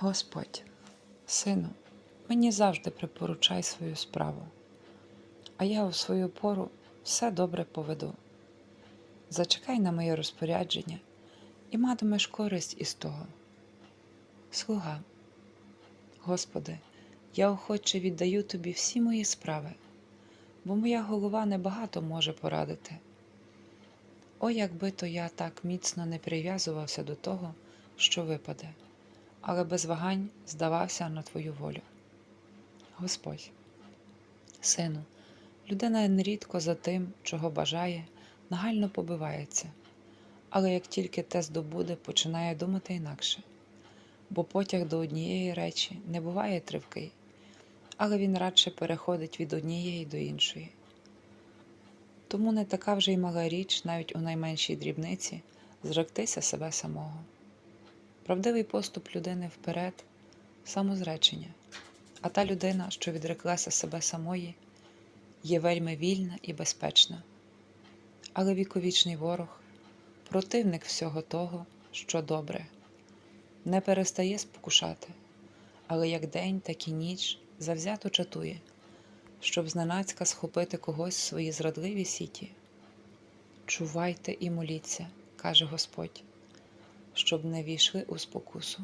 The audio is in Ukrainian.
Господь, сину, мені завжди припоручай свою справу, а я у свою пору все добре поведу. Зачекай на моє розпорядження і матимеш користь із того. Слуга, Господи, я охоче віддаю Тобі всі мої справи, бо моя голова небагато може порадити. О, якби то я так міцно не прив'язувався до того, що випаде, але без вагань здавався на Твою волю. Господь, сину, людина нерідко за тим, чого бажає, нагально побивається, але як тільки те здобуде, починає думати інакше, бо потяг до однієї речі не буває тривкий, але він радше переходить від однієї до іншої. Тому не така вже й мала річ навіть у найменшій дрібниці зректися себе самого. Правдивий поступ людини вперед самозречення, а та людина, що відреклася себе самої, є вельми вільна і безпечна. Але віковічний ворог, противник всього того, що добре, не перестає спокушати, але як день, так і ніч завзято чатує, щоб зненацька схопити когось в свої зрадливі сіті. Чувайте і моліться, каже Господь, щоб не війшли у спокусу.